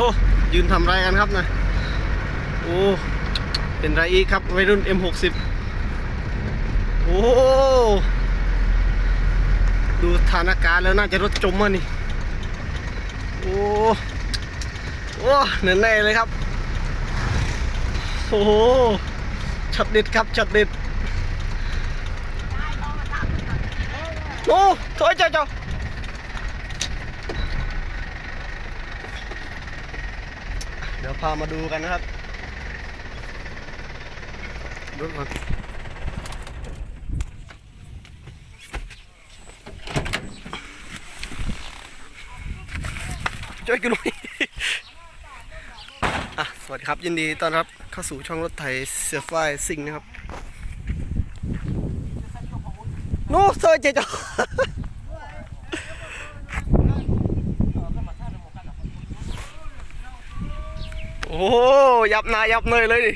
อ้ยืนทำไรกันครับนะโอ้เป็นไรอีกครับวัยรุ่น M60 โอ้ดูสถานการณ์แล้วน่าจะรถจมมานี่โอ้โอ้เหนื่อยแน่เลยครับ โอ้โหช็อตเด็ดครับช็อตเด็ดโอ้ถอยเจ้าเจ้า เดี๋ยวพามาดูกันนะครับดูก่อนช่วยกันหน่อยอะสวัสดีครับ ยินดีต้อนรับเข้าสู่ช่องรถไถเสือฝ้ายซิ่งนะครับ โน้เซอร์เจจอ โอ้ยับนายับเนยเลยดิ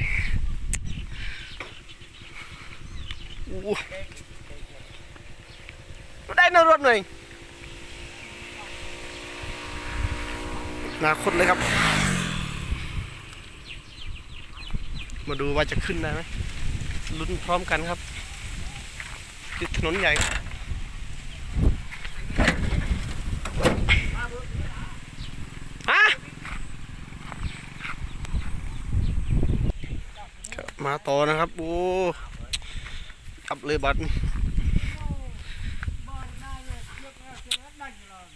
ได้นรถหน่อยนาคตเลยครับ มาดูว่าจะขึ้นได้ไหมลุ้นพร้อมกันครับติดถนนใหญ่ ฮะ ครับ มาต่อนะครับ โอ้กลับเลยบัตร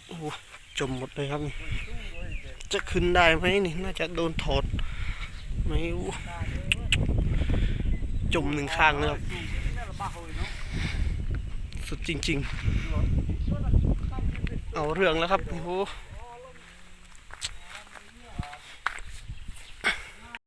โอ้จมหมดเลยครับ จะขึ้นได้ไหมนี่ น่าจะโดนถอดไม่จมหนึ่งข้างเลยครับสุดจริง ๆ เอาเรื่องแล้วครับโอ้